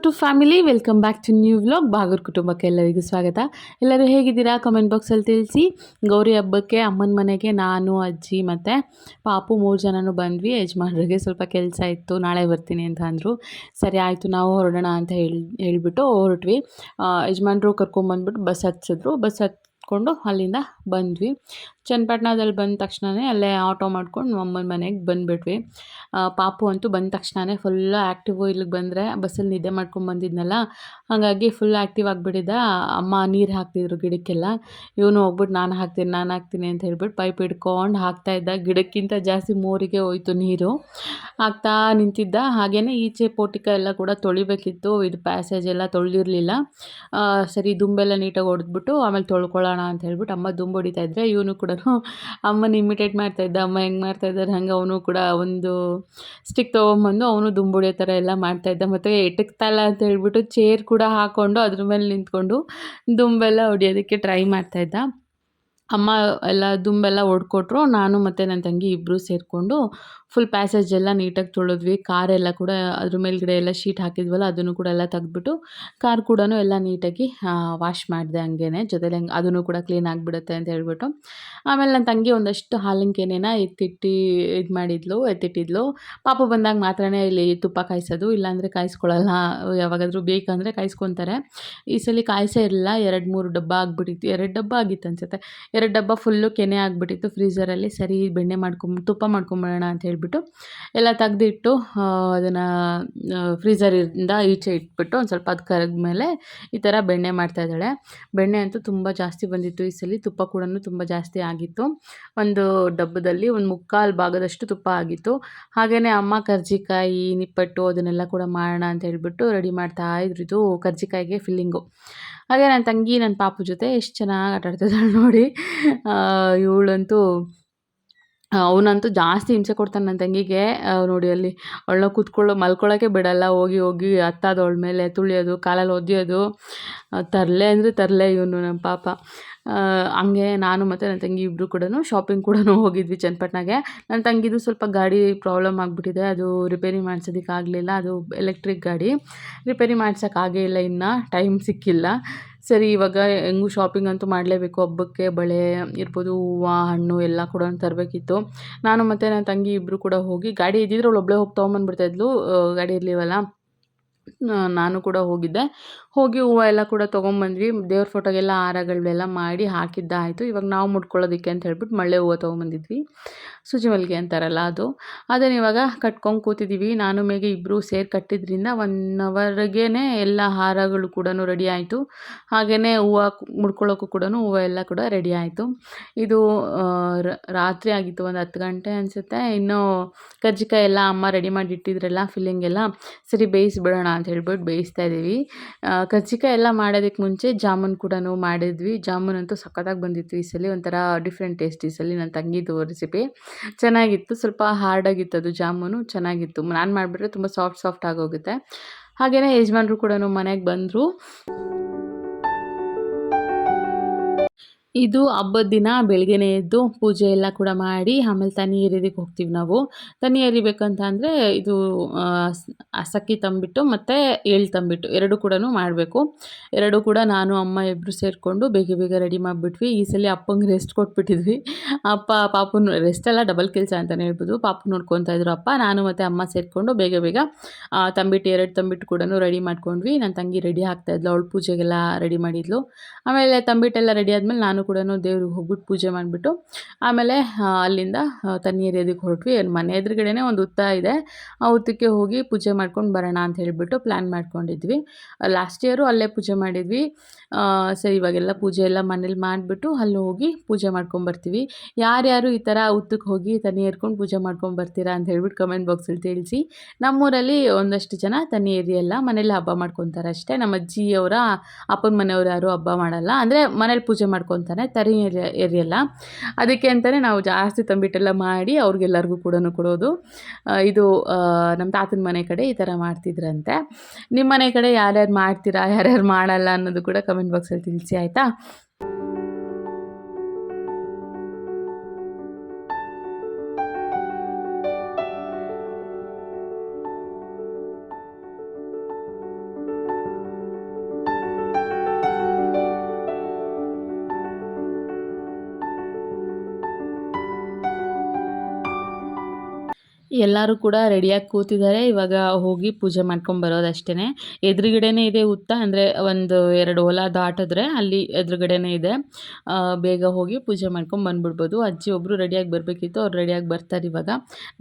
YouTube family, welcome back to new vlog Bagur ಕುಟುಂಬಕ್ಕೆ ಎಲ್ಲರಿಗೂ ಸ್ವಾಗತ. ಎಲ್ಲರೂ ಹೇಗಿದ್ದೀರಾ? ಕಮೆಂಟ್ ಬಾಕ್ಸಲ್ಲಿ ತಿಳಿಸಿ. ಗೌರಿ ಹಬ್ಬಕ್ಕೆ, ಅಮ್ಮನ ಮನೆಗೆ ನಾನು, ಅಜ್ಜಿ ಮತ್ತು ಪಾಪು ಮೂರು ಜನನೂ ಬಂದ್ವಿ. ಯಜಮಾನ್ರಿಗೆ ಸ್ವಲ್ಪ ಕೆಲಸ ಇತ್ತು. ನಾಳೆ ಬರ್ತೀನಿ ಅಂತ ಅಂದರು. ಸರಿ, ಆಯಿತು, ನಾವು ಹೊರಡೋಣ ಅಂತ ಹೇಳಿ, ಹೇಳಿಬಿಟ್ಟು ಹೊರಟ್ವಿ. ಯಜಮಾನ್ರು ಕರ್ಕೊಂಬಂದ್ಬಿಟ್ಟು ಬಸ್ ಹತ್ಸಿದ್ರು. ಬಸ್ ಹತ್ಕೊಂಡು ಅಲ್ಲಿಂದ ಬಂದ್ವಿ. ಚನ್ನಪಟ್ಟಣದಲ್ಲಿ ಬಂದ ತಕ್ಷಣವೇ ಅಲ್ಲೇ ಆಟೋ ಮಾಡ್ಕೊಂಡು ಅಮ್ಮನ ಮನೆಗೆ ಬಂದುಬಿಟ್ವಿ. ಪಾಪು ಅಂತೂ ಬಂದ ತಕ್ಷಣವೇ ಫುಲ್ಲು ಆ್ಯಕ್ಟಿವು ಇಲ್ಲಿಗೆ ಬಂದರೆ ಬಸ್ಸಲ್ಲಿ ನಿದ್ದೆ ಮಾಡ್ಕೊಂಡು ಬಂದಿದ್ನಲ್ಲ, ಹಾಗಾಗಿ ಫುಲ್ ಆ್ಯಕ್ಟಿವ್ ಆಗಿಬಿಟ್ಟಿದ್ದ. ಅಮ್ಮ ನೀರು ಹಾಕ್ತಿದ್ರು ಗಿಡಕ್ಕೆಲ್ಲ. ಇವನು ಹೋಗ್ಬಿಟ್ಟು ನಾನು ಹಾಕ್ತೀನಿ ನಾನು ಹಾಕ್ತೀನಿ ಅಂತ ಹೇಳ್ಬಿಟ್ಟು ಪೈಪ್ ಹಿಡ್ಕೊಂಡು ಹಾಕ್ತಾಯಿದ್ದ ಗಿಡಕ್ಕಿಂತ ಜಾಸ್ತಿ ಮೋರಿಗೆ ಹೋಯ್ತು ನೀರು. ಹಾಕ್ತಾ ನಿಂತಿದ್ದ. ಹಾಗೆಯೇ ಈಚೆ ಪೋಟಿಕ ಎಲ್ಲ ಕೂಡ ತೊಳಿಬೇಕಿತ್ತು. ಇದು ಪ್ಯಾಸೇಜ್ ಎಲ್ಲ ತೊಳೆದಿರಲಿಲ್ಲ. ಸರಿ, ದುಂಬೆಲ್ಲ ನೀಟಾಗಿ ಹೊಡೆದ್ಬಿಟ್ಟು ಆಮೇಲೆ ತೊಳ್ಕೊಳ್ಳೋಣ ಅಂತ ಹೇಳ್ಬಿಟ್ಟು ಅಮ್ಮ ದುಂಬು ಹೊಡಿತಾ ಇದ್ರೆ ಇವನು ಕೂಡ ಅಮ್ಮನ ಇಮಿಟೇಟ್ ಮಾಡ್ತಾ ಇದ್ದ. ಅಮ್ಮ ಹೆಂಗೆ ಮಾಡ್ತಾ ಇದ್ದಾರೆ ಹಂಗೆ ಅವನು ಕೂಡ ಒಂದು ಸ್ಟಿಕ್ ತೊಗೊಂಬಂದು ಅವನು ದುಂಬುಡಿಯೋ ಥರ ಎಲ್ಲ ಮಾಡ್ತಾ ಇದ್ದ. ಮತ್ತು ಎಟಕ್ತಲ್ಲ ಅಂತ ಹೇಳ್ಬಿಟ್ಟು ಚೇರ್ ಕೂಡ ಹಾಕ್ಕೊಂಡು ಅದ್ರ ಮೇಲೆ ನಿಂತ್ಕೊಂಡು ದುಂಬೆಲ್ಲ ಹೊಡಿಯೋದಕ್ಕೆ ಟ್ರೈ ಮಾಡ್ತಾ ಇದ್ದ. ಅಮ್ಮ ಎಲ್ಲ ದುಂಬೆಲ್ಲ ಹೊಡ್ಕೊಟ್ರು. ನಾನು ಮತ್ತು ನನ್ನ ತಂಗಿ ಇಬ್ಬರು ಸೇರಿಕೊಂಡು ಫುಲ್ ಪ್ಯಾಸೇಜ್ ಎಲ್ಲ ನೀಟಾಗಿ ತೊಳೆದ್ವಿ. ಕಾರೆಲ್ಲ ಕೂಡ ಅದ್ರ ಮೇಲ್ಗಡೆ ಎಲ್ಲ ಶೀಟ್ ಹಾಕಿದ್ವಲ್ಲ, ಅದನ್ನು ಕೂಡ ಎಲ್ಲ ತೆಗೆದ್ಬಿಟ್ಟು ಕಾರ್ ಕೂಡ ಎಲ್ಲ ನೀಟಾಗಿ ವಾಶ್ ಮಾಡಿದೆ ಹಂಗೇನೆ. ಜೊತೆಲಿ ಹಂಗೆ ಅದನ್ನು ಕೂಡ ಕ್ಲೀನ್ ಆಗಿಬಿಡುತ್ತೆ ಅಂತ ಹೇಳ್ಬಿಟ್ಟು. ಆಮೇಲೆ ನನ್ನ ತಂಗಿ ಒಂದಷ್ಟು ಹಾಲಿನ ಕೆನೆನ ಎತ್ತಿಟ್ಟು, ಇದು ಮಾಡಿದ್ಲು, ಎತ್ತಿಟ್ಟಿದ್ಲು. ಪಾಪ ಬಂದಾಗ ಮಾತ್ರನೇ ಇಲ್ಲಿ ತುಪ್ಪ ಕಾಯಿಸೋದು, ಇಲ್ಲಾಂದರೆ ಕಾಯಿಸ್ಕೊಳ್ಳಲ್ಲ ಯಾವಾಗಾದರೂ ಬೇಕಂದರೆ ಕಾಯಿಸ್ಕೊತಾರೆ. ಈ ಸಲ ಕಾಯಿಸೇ ಇರಲಿಲ್ಲ. ಎರಡು ಮೂರು ಡಬ್ಬ ಆಗಿಬಿಟ್ಟಿತ್ತು. ಎರಡು ಡಬ್ಬ ಆಗಿತ್ತು ಅನ್ಸುತ್ತೆ. ಎರಡು ಡಬ್ಬ ಫುಲ್ಲು ಕೆನೆ ಆಗಿಬಿಟ್ಟಿತ್ತು. ಫ್ರೀಝರಲ್ಲಿ ಸರಿ ಬೆಣ್ಣೆ ಮಾಡ್ಕೊಂಬ, ತುಪ್ಪ ಮಾಡ್ಕೊಂಬಿಡೋಣ ಅಂತ ಹೇಳ್ಬಿಟ್ಟು ಎಲ್ಲ ತೆಗ್ದಿಟ್ಟು ಅದನ್ನು ಫ್ರೀಝರಿಂದ ಈಚೆ ಇಟ್ಬಿಟ್ಟು ಒಂದು ಸ್ವಲ್ಪ ಅದು ಮೇಲೆ ಈ ಥರ ಬೆಣ್ಣೆ ಮಾಡ್ತಾ ಇದ್ದಾಳೆ. ಬೆಣ್ಣೆ ಅಂತೂ ತುಂಬ ಜಾಸ್ತಿ ಬಂದಿತ್ತು ಈ ಸಲ, ತುಪ್ಪ ಕೂಡ ತುಂಬ ಜಾಸ್ತಿ ಆಗಿತ್ತು. ಒಂದು ಡಬ್ಬದಲ್ಲಿ ಒಂದು ಮುಕ್ಕಾಲು ಭಾಗದಷ್ಟು ತುಪ್ಪ ಆಗಿತ್ತು. ಹಾಗೆಯೇ ಅಮ್ಮ ಕರ್ಜಿಕಾಯಿ, ನಿಪ್ಪಟ್ಟು ಅದನ್ನೆಲ್ಲ ಕೂಡ ಮಾಡೋಣ ಅಂತ ಹೇಳಿಬಿಟ್ಟು ರೆಡಿ ಮಾಡ್ತಾ ಇದ್ರು ಇದು ಕರ್ಜಿಕಾಯಿಗೆ ಫಿಲ್ಲಿಂಗು. ಹಾಗೆ ನನ್ನ ತಂಗಿ ನನ್ನ ಪಾಪು ಜೊತೆ ಎಷ್ಟು ಚೆನ್ನಾಗಿ ಆಟ ಆಡ್ತಿದ್ದಾಳೆ ನೋಡಿ. ಇವಳಂತೂ ಅವನಂತೂ ಜಾಸ್ತಿ ಹಿಂಸೆ ಕೊಡ್ತಾನೆ ನನ್ನ ತಂಗಿಗೆ. ನೋಡಿ ಅಲ್ಲಿ ಅವಳನ್ನ ಕೂತ್ಕೊಳ್ಳೋ, ಮಲ್ಕೊಳ್ಳೋಕೆ ಬಿಡಲ್ಲ. ಹೋಗಿ ಹೋಗಿ ಹತ್ತೋದು ಅವಳ ಮೇಲೆ, ತುಳಿಯೋದು, ಕಾಲಲ್ಲಿ ಒದ್ಯೋದು ತರಲೆ ಅಂದರೆ ತರಲೆ ಇವನು ನಮ್ಮ ಪಾಪ. ಹಂಗೆ ನಾನು ಮತ್ತು ನನ್ನ ತಂಗಿ ಇಬ್ಬರು ಕೂಡ ಶಾಪಿಂಗ್ ಕೂಡ ಹೋಗಿದ್ವಿ ಚನ್ನಪಟ್ಟಣಗೆ ನನ್ನ ತಂಗಿದು ಸ್ವಲ್ಪ ಗಾಡಿ ಪ್ರಾಬ್ಲಮ್ ಆಗಿಬಿಟ್ಟಿದೆ. ಅದು ರಿಪೇರಿ ಮಾಡ್ಸೋದಕ್ಕಾಗಲಿಲ್ಲ. ಅದು ಎಲೆಕ್ಟ್ರಿಕ್ ಗಾಡಿ. ರಿಪೇರಿ ಮಾಡ್ಸೋಕ್ಕಾಗೇ ಇಲ್ಲ ಇನ್ನು. ಟೈಮ್ ಸಿಕ್ಕಿಲ್ಲ. ಸರಿ, ಇವಾಗ ಹೆಂಗೂ ಶಾಪಿಂಗ್ ಅಂತೂ ಮಾಡಲೇಬೇಕು. ಹಬ್ಬಕ್ಕೆ ಬಳೆ, ಇರ್ಬೋದು ಹೂವು, ಹಣ್ಣು ಎಲ್ಲ ಕೂಡ ತರಬೇಕಿತ್ತು. ನಾನು ಮತ್ತು ನನ್ನ ತಂಗಿ ಇಬ್ಬರು ಕೂಡ ಹೋಗಿ ಗಾಡಿ ಇದ್ದಿದ್ರೆ ಒಬ್ಬಳೇ ಹೋಗಿ ತೊಗೊಂಬಂದ್ಬಿಡ್ತಾಯಿದ್ಲು ಗಾಡಿ ಇರಲಿವಲ್ಲ ನಾನು ಕೂಡ ಹೋಗಿದ್ದೆ. ಹೋಗಿ ಹೂವು ಎಲ್ಲ ಕೂಡ ತೊಗೊಂಬಂದ್ವಿ. ದೇವ್ರ ಫೋಟೋಗೆಲ್ಲ ಹಾರಗಳೆಲ್ಲ ಮಾಡಿ ಹಾಕಿದ್ದಾಯಿತು. ಇವಾಗ ನಾವು ಮುಡ್ಕೊಳ್ಳೋದಕ್ಕೆ ಅಂತ ಹೇಳ್ಬಿಟ್ಟು ಮಳೆ ಹೂವು ತೊಗೊಂಬಂದಿದ್ವಿ. ಮಲ್ಲಿಗೆ ಅಂತಾರಲ್ಲ ಅದು. ಅದನ್ನು ಇವಾಗ ಕಟ್ಕೊಂಡು ಕೂತಿದ್ದೀವಿ ನಾನು ಮೇಗೆ ಇಬ್ಬರು ಸೇರಿ ಕಟ್ಟಿದ್ರಿಂದ ಒನ್ ಅವರ್ಗೇ ಎಲ್ಲ ಹಾರಗಳು ಕೂಡ ರೆಡಿ ಆಯಿತು. ಹಾಗೆಯೇ ಹೂವು ಮುಡ್ಕೊಳ್ಳೋಕ್ಕೂ ಕೂಡ ಹೂವು ಎಲ್ಲ ಕೂಡ ರೆಡಿ ಆಯಿತು. ಇದು ರಾತ್ರಿ ಆಗಿತ್ತು. ಒಂದು ಹತ್ತು ಗಂಟೆ ಅನಿಸುತ್ತೆ. ಇನ್ನೂ ಕರ್ಜಿಕಾಯಿ ಎಲ್ಲ ಅಮ್ಮ ರೆಡಿ ಮಾಡಿ ಇಟ್ಟಿದ್ರಲ್ಲ ಫಿಲ್ಲಿಂಗ್ ಎಲ್ಲ. ಸರಿ ಬೇಯಿಸ್ಬಿಡೋಣ ಅಂತ ಹೇಳ್ಬಿಟ್ಟು ಬೇಯಿಸ್ತಾ ಇದ್ದೀವಿ. ಕರ್ಜಿಕಾಯಿ ಎಲ್ಲ ಮಾಡೋದಕ್ಕೆ ಮುಂಚೆ ಜಾಮೂನ್ ಕೂಡ ಮಾಡಿದ್ವಿ. ಜಾಮೂನ್ ಅಂತೂ ಸಖತ್ತಾಗಿ ಬಂದಿತ್ತು ಈ ಸಲ, ಒಂಥರ ಡಿಫ್ರೆಂಟ್ ಟೇಸ್ಟ್ ಈ ಸಲ ನನ್ನ ತಂಗಿದು ರೆಸಿಪಿ ಚೆನ್ನಾಗಿತ್ತು, ಸ್ವಲ್ಪ ಹಾರ್ಡಾಗಿತ್ತು ಅದು ಜಾಮೂನು, ಚೆನ್ನಾಗಿತ್ತು. ನಾನು ಮಾಡಿಬಿಟ್ರೆ ತುಂಬ ಸಾಫ್ಟ್ ಸಾಫ್ಟ್ ಆಗೋಗುತ್ತೆ. ಹಾಗೆಯೇ ಯಜಮಾನ್ರು ಕೂಡ ಮನೆಗೆ ಬಂದರು. ಇದು ಹಬ್ಬದ ದಿನ ಬೆಳಗ್ಗೆನೇ ಎದ್ದು ಪೂಜೆ ಎಲ್ಲ ಕೂಡ ಮಾಡಿ ಆಮೇಲೆ ತನಿ ಎರಿಯೋದಕ್ಕೆ ಹೋಗ್ತೀವಿ ನಾವು. ತನಿ ಎರಿಬೇಕಂತ ಅಂದರೆ ಇದು ಅಸಕ್ಕಿ ತಂಬಿಟ್ಟು ಮತ್ತು ಎಳ್ಳು ತಂಬಿಟ್ಟು ಎರಡು ಕೂಡ ಮಾಡಬೇಕು. ಎರಡು ಕೂಡ ನಾನು, ಅಮ್ಮ ಇಬ್ಬರು ಸೇರಿಕೊಂಡು ಬೇಗ ಬೇಗ ರೆಡಿ ಮಾಡಿಬಿಟ್ವಿ. ಈ ಸಲ ಅಪ್ಪಂಗೆ ರೆಸ್ಟ್ ಕೊಟ್ಬಿಟ್ಟಿದ್ವಿ. ಅಪ್ಪ, ಪಾಪನ ರೆಸ್ಟ್ ಎಲ್ಲ ಡಬಲ್ ಕೆಲಸ ಅಂತಲೇ ಹೇಳ್ಬೋದು. ಪಾಪು ನೋಡ್ಕೊತಾ ಇದ್ರು ಅಪ್ಪ, ನಾನು ಮತ್ತು ಅಮ್ಮ ಸೇರಿಕೊಂಡು ಬೇಗ ಬೇಗ ತಂಬಿಟ್ಟು ಎರಡು ತಂಬಿಟ್ಟು ಕೂಡ ರೆಡಿ ಮಾಡ್ಕೊಂಡ್ವಿ. ನನ್ನ ತಂಗಿ ರೆಡಿ ಆಗ್ತಾಯಿದ್ಲು ಅವಳು ಪೂಜೆಗೆಲ್ಲ ರೆಡಿ ಮಾಡಿದ್ಲು. ಆಮೇಲೆ ತಂಬಿಟ್ಟೆಲ್ಲ ರೆಡಿ ಆದಮೇಲೆ ನಾನು ಕೂಡ ದೇವ್ರಿಗೆ ಹೋಗ್ಬಿಟ್ಟು ಪೂಜೆ ಮಾಡಿಬಿಟ್ಟು ಆಮೇಲೆ ಅಲ್ಲಿಂದ ತಣ್ಣೀರು ಎದಕ್ಕೆ ಹೊರಟ್ವಿ. ಮನೆ ಎದುರುಗಡೆನೇ ಒಂದು ಹುತ್ತ ಇದೆ. ಆ ಹುತ್ತಕ್ಕೆ ಹೋಗಿ ಪೂಜೆ ಮಾಡ್ಕೊಂಡು ಬರೋಣ ಅಂತ ಹೇಳಿಬಿಟ್ಟು ಪ್ಲ್ಯಾನ್ ಮಾಡ್ಕೊಂಡಿದ್ವಿ. ಲಾಸ್ಟ್ ಇಯರು ಅಲ್ಲೇ ಪೂಜೆ ಮಾಡಿದ್ವಿ. ಸರಿ, ಇವಾಗೆಲ್ಲ ಪೂಜೆ ಎಲ್ಲ ಮನೇಲಿ ಮಾಡಿಬಿಟ್ಟು ಅಲ್ಲಿ ಹೋಗಿ ಪೂಜೆ ಮಾಡ್ಕೊಂಬರ್ತೀವಿ ಯಾರ್ಯಾರು ಈ ಥರ ಹುತ್ತಕ್ಕೆ ಹೋಗಿ ತನಿ ಏರ್ಕೊಂಡು ಪೂಜೆ ಮಾಡ್ಕೊಂಡು ಬರ್ತೀರಾ ಅಂತ ಹೇಳ್ಬಿಟ್ಟು ಕಮೆಂಟ್ ಬಾಕ್ಸಲ್ಲಿ ತಿಳಿಸಿ. ನಮ್ಮೂರಲ್ಲಿ ಒಂದಷ್ಟು ಜನ ತನಿ ಏರಿಯಲ್ಲ ಮನೇಲಿ ಹಬ್ಬ ಮಾಡ್ಕೊತಾರೆ ಅಷ್ಟೇ ನಮ್ಮ ಅಜ್ಜಿಯವರ, ಅಪ್ಪನ ಮನೆಯವ್ರು ಯಾರು ಹಬ್ಬ ಮಾಡಲ್ಲ. ಅಂದರೆ ಮನೇಲಿ ಪೂಜೆ ಮಾಡ್ಕೊತಾರೆ. ತರಿ ಎರಿ, ಎರಿಯಲ್ಲ. ಅದಕ್ಕೆ ಅಂತಲೇ ನಾವು ಜಾಸ್ತಿ ತಂಬಿಟ್ಟೆಲ್ಲ ಮಾಡಿ ಅವ್ರಿಗೆಲ್ಲರಿಗೂ ಕೂಡ ಕೊಡೋದು. ಇದು ನಮ್ಮ ತಾತನ ಮನೆ ಕಡೆ ಈ ಥರ ಮಾಡ್ತಿದ್ರಂತೆ. ನಿಮ್ಮ ಮನೆ ಕಡೆ ಯಾರ್ಯಾರು ಮಾಡ್ತೀರಾ, ಯಾರ್ಯಾರು ಮಾಡಲ್ಲ ಅನ್ನೋದು ಕೂಡ ಕಮೆಂಟ್ ಬಾಕ್ಸಲ್ಲಿ ತಿಳಿಸಿ, ಆಯಿತಾ? ಎಲ್ಲರೂ ಕೂಡ ರೆಡಿಯಾಗಿ ಕೂತಿದ್ದಾರೆ. ಇವಾಗ ಹೋಗಿ ಪೂಜೆ ಮಾಡ್ಕೊಂಡು ಬರೋದಷ್ಟೇ ಎದುರುಗಡೆನೇ ಇದೆ ಉತ್ತ ಅಂದರೆ ಒಂದು ಎರಡು ಹೊಲ ದಾಟಿದ್ರೆ ಅಲ್ಲಿ ಎದುರುಗಡೆನೇ ಇದೆ. ಬೇಗ ಹೋಗಿ ಪೂಜೆ ಮಾಡ್ಕೊಂಡು ಬಂದ್ಬಿಡ್ಬೋದು. ಅಜ್ಜಿ ಒಬ್ಬರು ರೆಡಿಯಾಗಿ ಬರಬೇಕಿತ್ತು, ಅವ್ರು ರೆಡಿಯಾಗಿ ಬರ್ತಾರೆ ಇವಾಗ.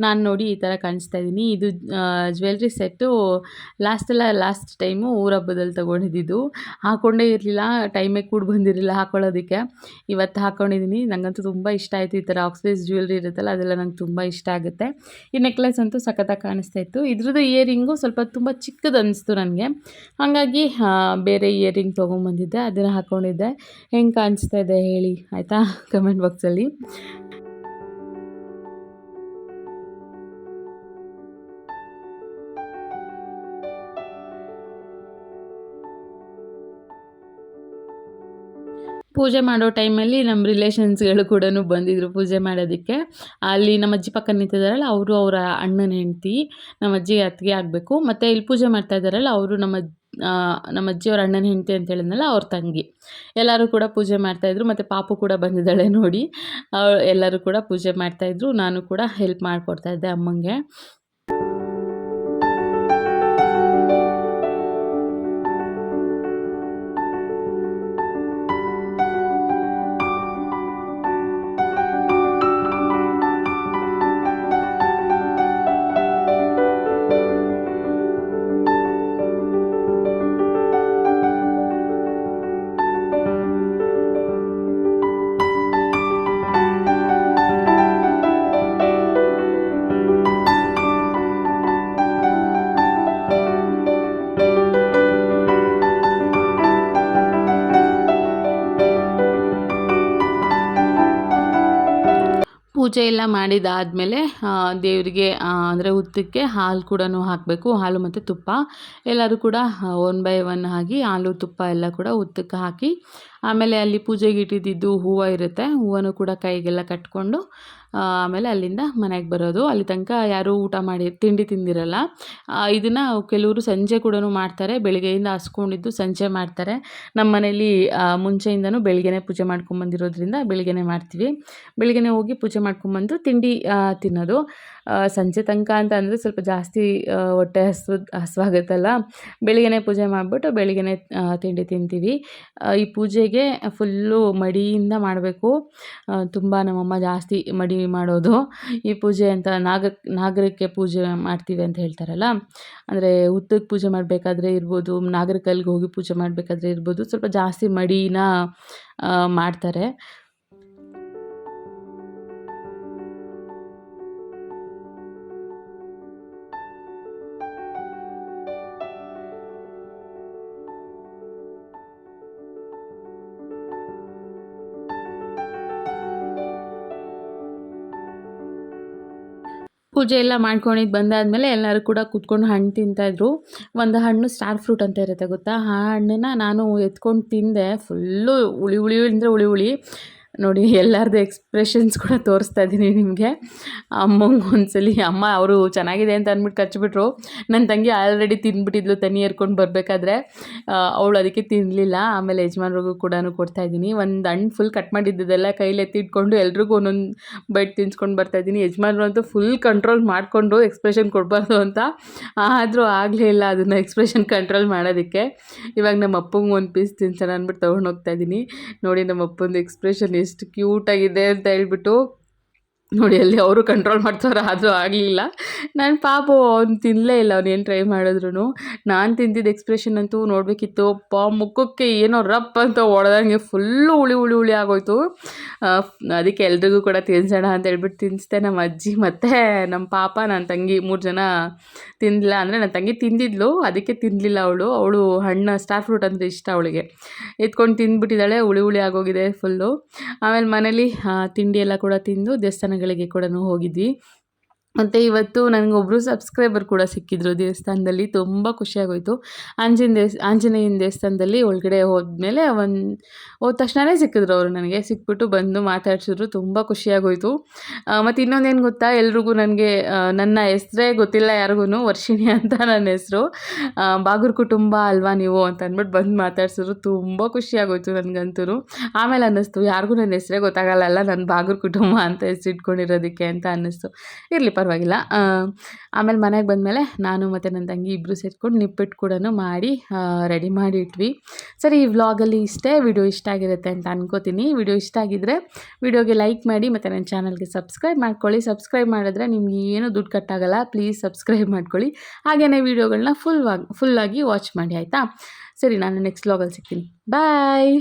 ನಾನು ನೋಡಿ ಈ ಥರ ಕಾಣಿಸ್ತಾ ಇದ್ದೀನಿ ಇದು ಜ್ಯುವೆಲ್ರಿ ಸೆಟ್ಟು ಲಾಸ್ಟೆಲ್ಲ ಲಾಸ್ಟ್ ಟೈಮು ಊರ ಹಬ್ಬದಲ್ಲಿ ತೊಗೊಂಡಿದ್ದು. ಹಾಕ್ಕೊಂಡೇ ಇರಲಿಲ್ಲ ಟೈಮೇ ಕೂಡ ಬಂದಿರಲಿಲ್ಲ ಹಾಕೊಳ್ಳೋದಕ್ಕೆ. ಇವತ್ತು ಹಾಕ್ಕೊಂಡಿದ್ದೀನಿ ನನಗಂತೂ ತುಂಬ ಇಷ್ಟ ಆಯಿತು ಈ ಥರ ಆಕ್ಸಿಡೈಸ್ ಜ್ಯುವೆಲ್ರಿ ಇರುತ್ತಲ್ಲ, ಅದೆಲ್ಲ ನಂಗೆ ತುಂಬ ಇಷ್ಟ ಆಗುತ್ತೆ. ಈ ನೆಕ್ಲೆಸ್ ಅಂತೂ ಸಖತ್ತಾಗಿ ಕಾಣಿಸ್ತಾ ಇತ್ತು. ಇದ್ರದ್ದು ಇಯರಿಂಗು ಸ್ವಲ್ಪ ತುಂಬ ಚಿಕ್ಕದು ಅನಿಸ್ತು ನನಗೆ. ಹಾಗಾಗಿ ಬೇರೆ ಇಯರಿಂಗ್ ತೊಗೊಂಬಂದಿದ್ದೆ, ಅದನ್ನು ಹಾಕ್ಕೊಂಡಿದ್ದೆ ಹೆಂಗೆ ಕಾಣಿಸ್ತಾ ಇದೆ ಹೇಳಿ, ಆಯಿತಾ? ಕಮೆಂಟ್ ಬಾಕ್ಸಲ್ಲಿ ಪೂಜೆ ಮಾಡೋ ಟೈಮಲ್ಲಿ ನಮ್ಮ ರಿಲೇಷನ್ಸ್ಗಳು ಕೂಡ ಬಂದಿದ್ದರು ಪೂಜೆ ಮಾಡೋದಕ್ಕೆ. ಅಲ್ಲಿ ನಮ್ಮ ಅಜ್ಜಿ ಪಕ್ಕ ನಿಂತಿದ್ದಾರಲ್ಲ ಅವರು ಅವರ ಅಣ್ಣನ ಹೆಂಡ್ತಿ, ನಮ್ಮ ಅಜ್ಜಿ ಅತ್ತಿಗೆ ಆಗಬೇಕು. ಮತ್ತು ಇಲ್ಲಿ ಪೂಜೆ ಮಾಡ್ತಾ ಇದ್ದಾರಲ್ಲ ಅವರು ನಮ್ಮ ನಮ್ಮ ಅಜ್ಜಿ ಅವ್ರ ಅಣ್ಣನ ಹೆಂಡತಿ ಅಂತ ಹೇಳಿದ್ನಲ್ಲ, ಅವ್ರ ತಂಗಿ. ಎಲ್ಲರೂ ಕೂಡ ಪೂಜೆ ಮಾಡ್ತಾಯಿದ್ರು ಮತ್ತು ಪಾಪು ಕೂಡ ಬಂದಿದ್ದಾಳೆ ನೋಡಿ. ಎಲ್ಲರೂ ಕೂಡ ಪೂಜೆ ಮಾಡ್ತಾಯಿದ್ರು ನಾನು ಕೂಡ ಹೆಲ್ಪ್ ಮಾಡಿಕೊಡ್ತಾಯಿದ್ದೆ ಅಮ್ಮಂಗೆ. ಪೂಜೆ ಎಲ್ಲ ಮಾಡಿದಾದಮೇಲೆ ದೇವರಿಗೆ ಅಂದರೆ ಹುತ್ತಕ್ಕೆ ಹಾಲು ಕೂಡ ಹಾಕಬೇಕು. ಹಾಲು ಮತ್ತು ತುಪ್ಪ. ಎಲ್ಲರೂ ಕೂಡ ಒನ್ ಬೈ ಒನ್ ಆಗಿ ಹಾಲು, ತುಪ್ಪ ಎಲ್ಲ ಕೂಡ ಹುತ್ತಕ್ಕೆ ಹಾಕಿ, ಆಮೇಲೆ ಅಲ್ಲಿ ಪೂಜೆಗೆ ಇಟ್ಟಿದ್ದು ಹೂವು ಇರುತ್ತೆ. ಹೂವನ್ನು ಕೂಡ ಕೈಗೆಲ್ಲ ಕಟ್ಕೊಂಡು ಆಮೇಲೆ ಅಲ್ಲಿಂದ ಮನೆಗೆ ಬರೋದು. ಅಲ್ಲಿ ತನಕ ಯಾರೂ ಊಟ ಮಾಡಿ, ತಿಂಡಿ ತಿಂದಿರಲ್ಲ. ಇದನ್ನು ಕೆಲವರು ಸಂಜೆ ಕೂಡ ಮಾಡ್ತಾರೆ. ಬೆಳಗ್ಗೆಯಿಂದ ಹಸ್ಕೊಂಡಿದ್ದು ಸಂಜೆ ಮಾಡ್ತಾರೆ. ನಮ್ಮ ಮನೇಲಿ ಮುಂಚೆಯಿಂದನೂ ಬೆಳಗ್ಗೆನೇ ಪೂಜೆ ಮಾಡ್ಕೊಂಬಂದಿರೋದ್ರಿಂದ ಬೆಳಗ್ಗೆನೇ ಮಾಡ್ತೀವಿ. ಬೆಳಗ್ಗೆನೇ ಹೋಗಿ ಪೂಜೆ ಮಾಡ್ಕೊಂಬಂದು ತಿಂಡಿ ತಿನ್ನೋದು. ಸಂಜೆ ತನಕ ಅಂತ ಅಂದರೆ ಸ್ವಲ್ಪ ಜಾಸ್ತಿ ಹೊಟ್ಟೆ ಹಸು ಹಸುವಾಗುತ್ತಲ್ಲ. ಬೆಳಗ್ಗೆನೇ ಪೂಜೆ ಮಾಡಿಬಿಟ್ಟು ಬೆಳಗ್ಗೆನೇ ತಿಂಡಿ ತಿಂತೀವಿ. ಈ ಪೂಜೆಗೆ ಫುಲ್ಲು ಮಡಿಯಿಂದ ಮಾಡಬೇಕು. ತುಂಬ ನಮ್ಮಮ್ಮ ಜಾಸ್ತಿ ಮಡಿ ಮಾಡೋದು. ಈ ಪೂಜೆ ಅಂತ ನಾಗ, ನಾಗರಕ್ಕೆ ಪೂಜೆ ಮಾಡ್ತೀವಿ ಅಂತ ಹೇಳ್ತಾರಲ್ಲ, ಅಂದರೆ ಹುತ್ತಕ್ಕೆ ಪೂಜೆ ಮಾಡಬೇಕಾದ್ರೆ ಇರ್ಬೋದು, ನಾಗರಕಲ್ಗೆ ಹೋಗಿ ಪೂಜೆ ಮಾಡಬೇಕಾದ್ರೆ ಇರ್ಬೋದು, ಸ್ವಲ್ಪ ಜಾಸ್ತಿ ಮಡಿನ ಮಾಡ್ತಾರೆ. ಪೂಜೆ ಎಲ್ಲ ಮಾಡ್ಕೊಂಡಿದ್ದು ಬಂದಾದಮೇಲೆ ಎಲ್ಲರೂ ಕೂಡ ಕೂತ್ಕೊಂಡು ಹಣ್ಣು ತಿಂತಾಯಿದ್ರು ಒಂದು ಹಣ್ಣು ಸ್ಟಾರ್ ಫ್ರೂಟ್ ಅಂತ ಇರುತ್ತೆ ಗೊತ್ತಾ? ಆ ಹಣ್ಣನ್ನು ನಾನು ಎತ್ಕೊಂಡು ತಿಂದೆ. ಫುಲ್ಲು ಹುಳಿ ಹುಳಿ ಅಂದರೆ ಹುಳಿ ಹುಳಿ ನೋಡಿ ಎಲ್ಲರದ್ದು ಎಕ್ಸ್ಪ್ರೆಷನ್ಸ್ ಕೂಡ ತೋರಿಸ್ತಾ ಇದ್ದೀನಿ ನಿಮಗೆ. ಅಮ್ಮಂಗೆ ಒಂದ್ಸಲಿ, ಅಮ್ಮ, ಅವರು ಚೆನ್ನಾಗಿದೆ ಅಂತ ಅಂದ್ಬಿಟ್ಟು ಕಚ್ಚಿಬಿಟ್ರು ನನ್ನ ತಂಗಿ ಆಲ್ರೆಡಿ ತಿಂದ್ಬಿಟ್ಟಿದ್ಲು ತನಿ ಏರ್ಕೊಂಡು ಬರಬೇಕಾದ್ರೆ. ಅವಳು ಅದಕ್ಕೆ ತಿನ್ನಲಿಲ್ಲ ಆಮೇಲೆ ಯಜಮಾನ್ರಿಗೂ ಕೂಡ ಕೊಡ್ತಾ ಇದ್ದೀನಿ ಒಂದು ಹಣ್ಣು ಫುಲ್ ಕಟ್ ಮಾಡಿದ್ದೆಲ್ಲ ಕೈಲಿ ಎತ್ತಿಟ್ಕೊಂಡು ಎಲ್ರಿಗೂ ಒಂದೊಂದು ಬೈಟ್ ತಿನ್ಸ್ಕೊಂಡು ಬರ್ತಾ ಇದ್ದೀನಿ ಯಜಮಾನ್ರು ಅಂತೂ ಫುಲ್ ಕಂಟ್ರೋಲ್ ಮಾಡಿಕೊಂಡು ಎಕ್ಸ್ಪ್ರೆಷನ್ ಕೊಡಬಾರ್ದು ಅಂತ. ಆದರೂ ಆಗಲೇ ಇಲ್ಲ ಅದನ್ನು ಎಕ್ಸ್ಪ್ರೆಷನ್ ಕಂಟ್ರೋಲ್ ಮಾಡೋದಕ್ಕೆ. ಇವಾಗ ನಮ್ಮ ಅಪ್ಪಂಗೆ ಒಂದು ಪೀಸ್ ತಿನ್ಸೋಣ ಅಂದ್ಬಿಟ್ಟು ತೊಗೊಂಡು ಹೋಗ್ತಾ ಇದ್ದೀನಿ ನೋಡಿ ನಮ್ಮ ಅಪ್ಪಂದು ಎಕ್ಸ್ಪ್ರೆಷನ್ ಎಷ್ಟು ಕ್ಯೂಟಾಗಿದೆ ಅಂತ ಹೇಳ್ಬಿಟ್ಟು ನೋಡಿ, ಅಲ್ಲಿ ಅವರು ಕಂಟ್ರೋಲ್ ಮಾಡ್ತಾರೆ ಆದರೂ ಆಗಲಿಲ್ಲ. ನಾನು ಪಾಪ, ಅವ್ನು ತಿನ್ನಲೇ ಇಲ್ಲ, ಅವ್ನು ಏನು ಟ್ರೈ ಮಾಡಿದ್ರು ನಾನು ತಿಂದಿದ್ದ ಎಕ್ಸ್ಪ್ರೆಷನ್ ಅಂತೂ ನೋಡಬೇಕಿತ್ತು. ಪ, ಮುಖಕ್ಕೆ ಏನೋ ರಪ್ ಅಂತ ಹೊಡೆದಂಗೆ ಫುಲ್ಲು ಹುಳಿ ಹುಳಿ ಹುಳಿ ಆಗೋಯ್ತು. ಅದಕ್ಕೆ ಎಲ್ರಿಗೂ ಕೂಡ ತಿನ್ಸೋಣ ಅಂತ ಹೇಳ್ಬಿಟ್ಟು ತಿನ್ನಿಸ್ದೆ ನಮ್ಮ ಅಜ್ಜಿ ಮತ್ತು ನಮ್ಮ ಪಾಪ ನನ್ನ ತಂಗಿ ಮೂರು ಜನ ತಿನ್ನಲಿಲ್ಲ ಅಂದರೆ ನನ್ನ ತಂಗಿ ತಿಂದಿದ್ಲು, ಅದಕ್ಕೆ ತಿನ್ನಲಿಲ್ಲ ಅವಳು. ಅವಳು ಹಣ್ಣು ಸ್ಟಾರ್ ಫ್ರೂಟ್ ಅಂದರೆ ಇಷ್ಟ ಅವಳಿಗೆ. ಎತ್ಕೊಂಡು ತಿಂದ್ಬಿಟ್ಟಿದ್ದಾಳೆ, ಹುಳಿ ಹುಳಿ ಆಗೋಗಿದೆ ಫುಲ್ಲು ಆಮೇಲೆ ಮನೇಲಿ ತಿಂಡಿ ಎಲ್ಲ ಕೂಡ ತಿಂದು ದೇವಸ್ಥಾನಗಳಿಗೆ ಕೂಡ ಹೋಗಿದ್ವಿ. ಮತ್ತು ಇವತ್ತು ನನಗೊಬ್ಬರು ಸಬ್ಸ್ಕ್ರೈಬರ್ ಕೂಡ ಸಿಕ್ಕಿದ್ರು ದೇವಸ್ಥಾನದಲ್ಲಿ, ತುಂಬ ಖುಷಿಯಾಗೋಯಿತು. ಆಂಜನೇಯ ದೇವಸ್, ಆಂಜನೇಯನ ದೇವಸ್ಥಾನದಲ್ಲಿ ಒಳಗಡೆ ಹೋದ್ಮೇಲೆ ಒಂದು ಹೋದ ತಕ್ಷಣವೇ ಸಿಕ್ಕಿದ್ರು ಅವರು ನನಗೆ. ಸಿಕ್ಬಿಟ್ಟು ಬಂದು ಮಾತಾಡ್ಸಿದ್ರು, ತುಂಬ ಖುಷಿಯಾಗೋಯ್ತು. ಮತ್ತು ಇನ್ನೊಂದೇನು ಗೊತ್ತಾ? ಎಲ್ರಿಗೂ ನನಗೆ ನನ್ನ ಹೆಸರೇ ಗೊತ್ತಿಲ್ಲ ಯಾರಿಗೂ ವರ್ಷಿಣಿ ಅಂತ ನನ್ನ ಹೆಸರು. ಬಾಗೂರು ಕುಟುಂಬ ಅಲ್ವಾ ನೀವು ಅಂತ ಅಂದ್ಬಿಟ್ಟು ಬಂದು ಮಾತಾಡ್ಸಿದ್ರು, ತುಂಬ ಖುಷಿಯಾಗೋಯಿತು ನನಗಂತೂ ಆಮೇಲೆ ಅನ್ನಿಸ್ತು, ಯಾರಿಗೂ ನನ್ನ ಹೆಸರೇ ಗೊತ್ತಾಗಲ್ಲ ನನ್ನ ಬಾಗೂರು ಕುಟುಂಬ ಅಂತ ಹೆಸರು ಇಟ್ಕೊಂಡಿರೋದಕ್ಕೆ ಅಂತ ಅನ್ನಿಸ್ತು. ಇರಲಿ ಪರವಾಗಿಲ್ಲ. ಆಮೇಲೆ ಮನೆಗೆ ಬಂದಮೇಲೆ ನಾನು ಮತ್ತು ನನ್ನ ತಂಗಿ ಇಬ್ಬರು ಸೇರ್ಕೊಂಡು ನಿಪ್ಪಿಟ್ಟು ಕೂಡ ಮಾಡಿ ರೆಡಿ ಮಾಡಿ ಇಟ್ವಿ ಸರಿ, ಈ ವ್ಲಾಗಲ್ಲಿ ಇಷ್ಟೇ. ವಿಡಿಯೋ ಇಷ್ಟ ಆಗಿರುತ್ತೆ ಅಂತ ಅನ್ಕೋತೀನಿ. ವಿಡಿಯೋ ಇಷ್ಟ ಆಗಿದ್ದರೆ ವಿಡಿಯೋಗೆ ಲೈಕ್ ಮಾಡಿ ಮತ್ತು ನನ್ನ ಚಾನಲ್ಗೆ ಸಬ್ಸ್ಕ್ರೈಬ್ ಮಾಡ್ಕೊಳ್ಳಿ. ಸಬ್ಸ್ಕ್ರೈಬ್ ಮಾಡಿದ್ರೆ ನಿಮ್ಗೆ ಏನು ದುಡ್ಡು ಕಟ್ಟಾಗಲ್ಲ. ಪ್ಲೀಸ್ ಸಬ್ಸ್ಕ್ರೈಬ್ ಮಾಡ್ಕೊಳ್ಳಿ. ಹಾಗೆಯೇ ವೀಡಿಯೋಗಳನ್ನ ಫುಲ್ ಫುಲ್ಲಾಗಿ ವಾಚ್ ಮಾಡಿ, ಆಯಿತಾ? ಸರಿ, ನಾನು ನೆಕ್ಸ್ಟ್ ವ್ಲಾಗಲ್ಲಿ ಸಿಗ್ತೀನಿ. ಬಾಯ್